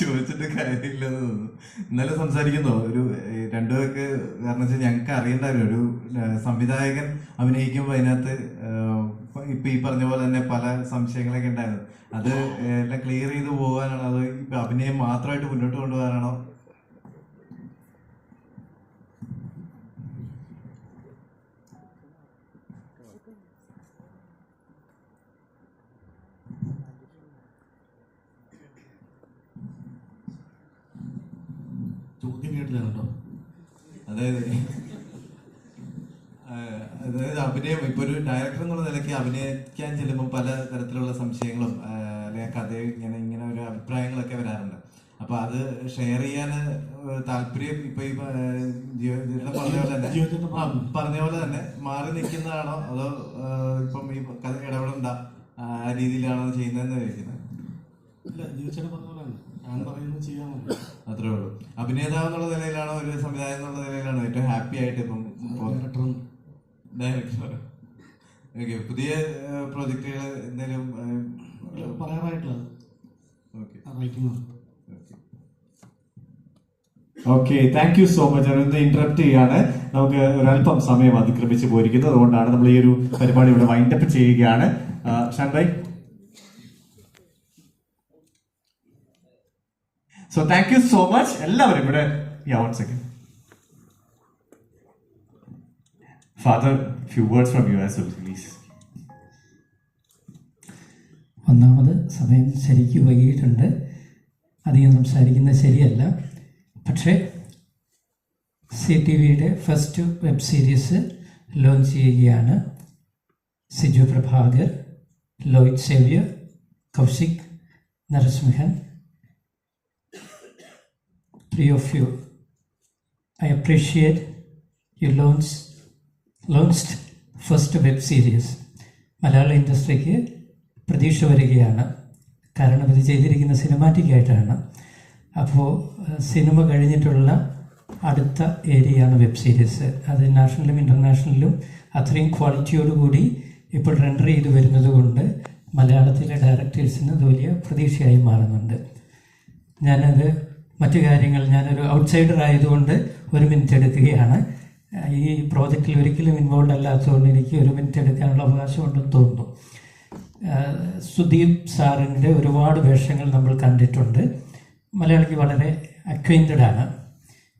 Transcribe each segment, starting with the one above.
ചോദിച്ചിട്ട് കാര്യമില്ലെന്ന് തോന്നുന്നു. ഇന്നലെ സംസാരിക്കുന്നോ. ഒരു രണ്ടുപേർക്ക് കാരണം വെച്ചാൽ ഞങ്ങൾക്ക് അറിയണ്ടല്ലോ ഒരു സംവിധായകൻ അഭിനയിക്കുമ്പോൾ അതിനകത്ത് ഇപ്പൊ ഈ പറഞ്ഞ പോലെ തന്നെ പല സംശയങ്ങളൊക്കെ ഉണ്ടായിരുന്നു. അത് എല്ലാം ക്ലിയർ ചെയ്ത് പോകാനാണോ. അതോ അഭിനയം മാത്രമായിട്ട് മുന്നോട്ട് കൊണ്ടുപോകാനാണോ ചോദ്യം കേട്ടില്ല കേട്ടോ അതായത് അതായത് അഭിനയം ഇപ്പൊ ഒരു ഡയറക്ടർ എന്നുള്ള നിലയ്ക്ക് അഭിനയിക്കാൻ ചെല്ലുമ്പോൾ പല തരത്തിലുള്ള സംശയങ്ങളും അല്ലെങ്കിൽ കഥ ഇങ്ങനെ ഇങ്ങനെ ഒരു അഭിപ്രായങ്ങളൊക്കെ വരാറുണ്ട്. അപ്പൊ അത് ഷെയർ ചെയ്യാൻ താല്പര്യം ഇപ്പൊ ഈ പറഞ്ഞ പോലെ തന്നെ പറഞ്ഞ. പോലെ തന്നെ മാറി നിൽക്കുന്നതാണോ അതോ ഇപ്പം ഈ കഥ ഇടപെടണ്ട ആ രീതിയിലാണോ ചെയ്യുന്നതെന്ന് ചോദിക്കുന്നത്? ഇല്ല ജീവിച്ചേട്ടൻ പറഞ്ഞ പോലെ ഞാൻ പറയുന്നത് ചെയ്യാൻ അത്രേ ഉള്ളൂ. അഭിനേതാവ് എന്നുള്ള നിലയിലാണോ ഒരു സംവിധായകൻ എന്നുള്ള നിലയിലാണോ ഏറ്റവും ഹാപ്പി ആയിട്ട് ഇപ്പം ഡയറക്ടറും ഡയറക്ടർ ഓക്കെ പുതിയ പ്രോജക്റ്റുകൾ എന്തെങ്കിലും പറയാറായിട്ടില്ല okay writing okay thank you so much അതൊന്ന് ഇന്ററപ്റ്റ് ചെയ്യാണ്. നമുക്ക് ഒരല്പം സമയം അതിക്രമിച്ച് പോയിരിക്കുന്നത് അതുകൊണ്ടാണ് നമ്മൾ ഈ ഒരു പരിപാടി ഇവിടെ വൈൻഡപ്പ് ചെയ്യുകയാണ്. Shan Bhai so thank you so much എല്ലാവരും ഇവിടെ യാ father few words from you as please ഒന്നാമത് സമയം ശരിക്കും വൈകിയിട്ടുണ്ട്. അധികം സംസാരിക്കുന്നത് ശരിയല്ല. പക്ഷേ സി ടി വിയുടെ ഫസ്റ്റ് വെബ് സീരീസ് ലോഞ്ച് ചെയ്യുകയാണ് Siju Prabhakar Lloyd Xavier Kaushik Narasimhan three of you. I appreciate you launched, launched first web series മലയാള ഇൻഡസ്ട്രിക്ക് പ്രതീക്ഷ വരികയാണ്. കാരണം ഇത് ചെയ്തിരിക്കുന്ന സിനിമാറ്റിക് ആയിട്ടാണ് അപ്പോൾ സിനിമ കഴിഞ്ഞിട്ടുള്ള അടുത്ത ഏരിയയാണ് വെബ് സീരീസ് അത് നാഷണലും ഇന്റർനാഷണലിലും അത്രയും ക്വാളിറ്റിയോടുകൂടി ഇപ്പോൾ റെൻഡർ ചെയ്ത് വരുന്നത് കൊണ്ട് മലയാളത്തിലെ ഡയറക്ടേഴ്സിന് അത് വലിയ പ്രതീക്ഷയായി മാറുന്നുണ്ട്. ഞാനത് മറ്റു കാര്യങ്ങൾ ഞാനൊരു ഔട്ട്സൈഡർ ആയതുകൊണ്ട് ഒരു മിനിറ്റ് എടുക്കുകയാണ്. ഈ പ്രോജക്റ്റിൽ ഒരിക്കലും ഇൻവോൾവ് അല്ലാത്തതുകൊണ്ട് എനിക്ക് ഒരു മിനിറ്റ് എടുക്കാനുള്ള അവകാശമുണ്ടെന്ന് തോന്നുന്നു. സുദീപ് സാറിന്റെ ഒരുപാട് വേഷങ്ങൾ നമ്മൾ കണ്ടിട്ടുണ്ട്. മലയാളിക്ക് വളരെ അക്വൈന്റഡ് ആണ്.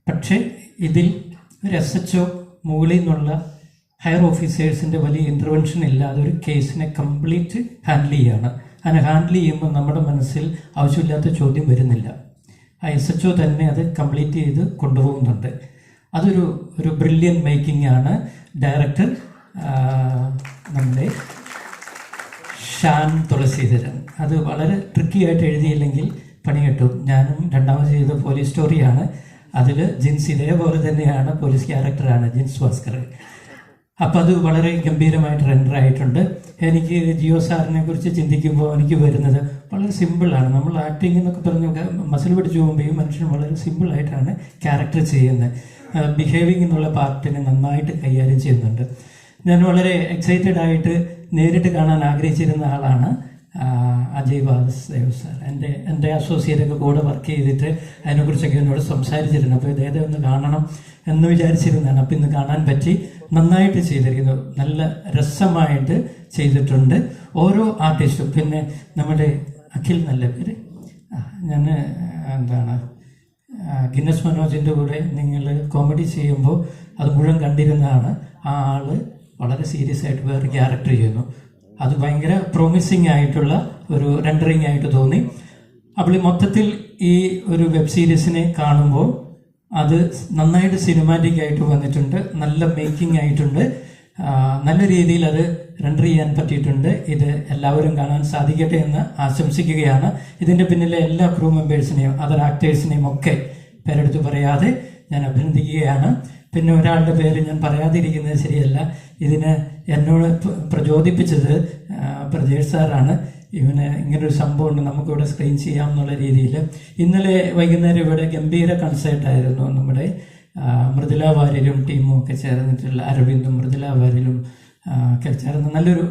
പക്ഷേ ഇതിൽ ഒരു എസ് എച്ച് ഒ മുകളിൽ നിന്നുള്ള ഹയർ ഓഫീസേഴ്സിന്റെ വലിയ ഇന്റർവെൻഷൻ ഇല്ലാതെ ഒരു കേസിനെ കംപ്ലീറ്റ് ഹാൻഡിൽ ചെയ്യുകയാണ് അങ്ങനെ ഹാൻഡിൽ ചെയ്യുമ്പോൾ നമ്മുടെ മനസ്സിൽ ആവശ്യമില്ലാത്ത ചോദ്യം വരുന്നില്ല. ആ എസ് എച്ച് ഒ തന്നെ അത് കംപ്ലീറ്റ് ചെയ്ത് കൊണ്ടുപോകുന്നുണ്ട്. അതൊരു ഒരു ബ്രില്യൻ മേക്കിംഗ് ആണ് ഡയറക്ടർ നമ്മുടെ ഷാൻ തുളസീധരൻ. അത് വളരെ ട്രിക്കി ആയിട്ട് എഴുതിയില്ലെങ്കിൽ പണി കിട്ടും. ഞാനും രണ്ടാമത് ചെയ്ത പോലീസ് സ്റ്റോറിയാണ് അതിൽ ജിൻസ് ഇതേപോലെ തന്നെയാണ് പോലീസ് ക്യാരക്ടറാണ് ജിൻസ് ഭാസ്കർ അപ്പം അത് വളരെ ഗംഭീരമായിട്ട് റെൻഡർ ആയിട്ടുണ്ട്. എനിക്ക് ജിയോ സാറിനെ കുറിച്ച് ചിന്തിക്കുമ്പോൾ എനിക്ക് വരുന്നത് വളരെ സിമ്പിളാണ്. നമ്മൾ ആക്ടിങ് എന്നൊക്കെ പറഞ്ഞു മസിൽ പിടിച്ചു പോകുമ്പോൾ മനുഷ്യൻ വളരെ സിമ്പിളായിട്ടാണ് ക്യാരക്ടർ ചെയ്യുന്നത് ബിഹേവിങ് എന്നുള്ള പാർട്ടിനെ നന്നായിട്ട് കൈകാര്യം ചെയ്യുന്നുണ്ട്. ഞാൻ വളരെ എക്സൈറ്റഡ് ആയിട്ട് നേരിട്ട് കാണാൻ ആഗ്രഹിച്ചിരുന്ന ആളാണ് അജയ് വാസുദേവ് സാർ എന്റെ എന്റെ അസോസിയേറ്റൊക്കെ കൂടെ വർക്ക് ചെയ്തിട്ട് അതിനെക്കുറിച്ചൊക്കെ എന്നോട് സംസാരിച്ചിരുന്നു. അപ്പോൾ ഇദ്ദേഹത്തെ ഒന്ന് കാണണം എന്ന് വിചാരിച്ചിരുന്നതാണ്. അപ്പോൾ ഇന്ന് കാണാൻ പറ്റി. നന്നായിട്ട് ചെയ്തിരിക്കുന്നു. നല്ല രസമായിട്ട് ചെയ്തിട്ടുണ്ട്. ഓരോ ആർട്ടിസ്റ്റും പിന്നെ നമ്മുടെ അഖിൽ നല്ല പേര്. ഞാൻ എന്താണ് ഗിന്നസ് മനോജിന്റെ കൂടെ നിങ്ങൾ കോമഡി ചെയ്യുമ്പോൾ അത് മുഴുവൻ കണ്ടിരുന്നതാണ്. ആ ആൾ വളരെ സീരിയസ് ആയിട്ട് വേറെ ക്യാരക്ടർ ചെയ്യുന്നു. അത് ഭയങ്കര പ്രോമിസിങ് ആയിട്ടുള്ള ഒരു റെൻഡറിങ് ആയിട്ട് തോന്നി. അപ്പോൾ മൊത്തത്തിൽ ഈ ഒരു വെബ് സീരീസിനെ കാണുമ്പോൾ അത് നന്നായിട്ട് സിനിമാറ്റിക് ആയിട്ട് വന്നിട്ടുണ്ട്. നല്ല മേക്കിംഗ് ആയിട്ടുണ്ട്. നല്ല രീതിയിൽ അത് റെൻഡർ ചെയ്യാൻ പറ്റിയിട്ടുണ്ട്. ഇത് എല്ലാവരും കാണാൻ സാധിക്കട്ടെ എന്ന് ആശംസിക്കുകയാണ്. ഇതിന്റെ പിന്നിലെ എല്ലാ ക്രൂ മെമ്പേഴ്സിനെയും അതർ ആക്ടേഴ്സിനെയും ഒക്കെ പേരെടുത്ത് പറയാതെ ഞാൻ അഭിനന്ദിക്കുകയാണ്. പിന്നെ ഒരാളുടെ പേര് ഞാൻ പറയാതിരിക്കുന്നത് ശരിയല്ല. ഇതിന് എന്നോട് പ്ര- പ്രചോദിപ്പിച്ചത് പ്രജേഷ് സാറാണ്. ഇവന് ഇങ്ങനൊരു സംഭവം ഉണ്ട് നമുക്കിവിടെ സ്ക്രീൻ ചെയ്യാം എന്നുള്ള രീതിയിൽ. ഇന്നലെ വൈകുന്നേരം ഇവിടെ ഗംഭീര കൺസേർട്ട് ആയിരുന്നു നമ്മുടെ മൃദുല വാര്യരും ടീമും ഒക്കെ ചേർന്നിട്ടുള്ള അരവിന്ദും മൃദുല വാര്യരും ഒക്കെ നല്ലൊരു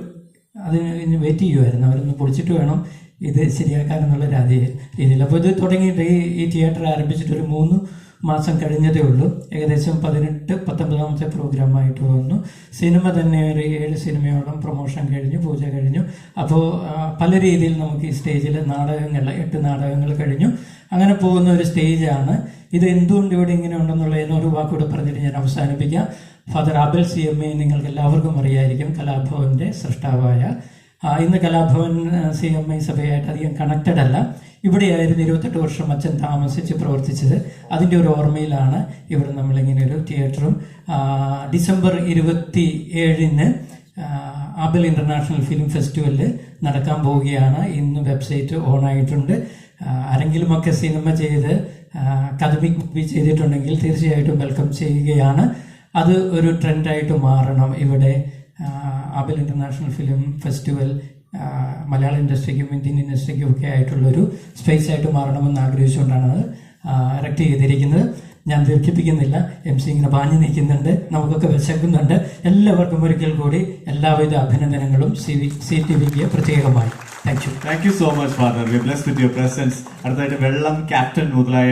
അതിന് വെയിറ്റ് ചെയ്യുമായിരുന്നു അവരൊന്ന് പൊളിച്ചിട്ട് വേണം ഇത് ശരിയാക്കാനെന്നുള്ള രാതി രീതിയിൽ. അപ്പോൾ ഇത് തുടങ്ങിയിട്ട് ഈ ഈ തിയേറ്റർ ആരംഭിച്ചിട്ട് ഒരു മൂന്ന് മാസം കഴിഞ്ഞതേ ഉള്ളൂ. ഏകദേശം പതിനെട്ട് പത്തൊമ്പതാമത്തെ പ്രോഗ്രാമായിട്ട് വന്നു. സിനിമ തന്നെ ഒരു ഏഴ് സിനിമയോളം പ്രൊമോഷൻ കഴിഞ്ഞു പൂജ കഴിഞ്ഞു. അപ്പോൾ പല രീതിയിൽ നമുക്ക് ഈ സ്റ്റേജിൽ നാടകങ്ങൾ എട്ട് നാടകങ്ങൾ കഴിഞ്ഞു. അങ്ങനെ പോകുന്ന ഒരു സ്റ്റേജാണ് ഇത് എന്തുകൊണ്ട് ഇവിടെ ഇങ്ങനെ ഉണ്ടെന്നുള്ളതിന് ഒരു വാക്കൂടെ പറഞ്ഞിട്ട് ഞാൻ അവസാനിപ്പിക്കാം. Father Abel C M A നിങ്ങൾക്ക് എല്ലാവർക്കും അറിയായിരിക്കും കലാഭവന്റെ സൃഷ്ടാവായ. ഇന്ന് കലാഭവൻ സി എം ഐ സഭയായിട്ട് അധികം കണക്റ്റഡ് അല്ല. ഇവിടെയായിരുന്നു ഇരുപത്തെട്ട് വർഷം അച്ഛൻ താമസിച്ച് പ്രവർത്തിച്ചത്. അതിന്റെ ഒരു ഓർമ്മയിലാണ് ഇവിടെ നമ്മളിങ്ങനെ ഒരു തിയേറ്ററും ഡിസംബർ ഇരുപത്തി ഏഴിന് ആബൽ ഇന്റർനാഷണൽ ഫിലിം ഫെസ്റ്റിവലിൽ നടക്കാൻ പോവുകയാണ്. ഇന്ന് വെബ്സൈറ്റ് ഓൺ ആയിട്ടുണ്ട് ആരെങ്കിലുമൊക്കെ സിനിമ ചെയ്ത് മൂവി ചെയ്തിട്ടുണ്ടെങ്കിൽ തീർച്ചയായിട്ടും വെൽക്കം ചെയ്യുകയാണ്. അത് ഒരു ട്രെൻഡായിട്ട് മാറണം. ഇവിടെ അബിൽ ഇന്റർനാഷണൽ ഫിലിം ഫെസ്റ്റിവൽ മലയാള ഇൻഡസ്ട്രിക്കും ഇന്ത്യൻ ഇൻഡസ്ട്രിക്കും ഒക്കെ ആയിട്ടുള്ളൊരു സ്പേസ് ആയിട്ട് മാറണമെന്ന് ആഗ്രഹിച്ചുകൊണ്ടാണ് അത് ഇറക്ട് ചെയ്തിരിക്കുന്നത്. ഞാൻ ദീർഘിപ്പിക്കുന്നില്ല. എം സി ഇങ്ങനെ പാഞ്ഞു നിൽക്കുന്നുണ്ട്. നമുക്കൊക്കെ വിശക്കുന്നുണ്ട്. എല്ലാവർക്കും ഒരിക്കൽ കൂടി എല്ലാവിധ അഭിനന്ദനങ്ങളും സി സി ടി വിക്ക് പ്രത്യേകമായി. Thank you thank you so much father we bless with your presence അടുത്തായിട്ട് വെള്ളം ക്യാപ്റ്റൻ മുതലായ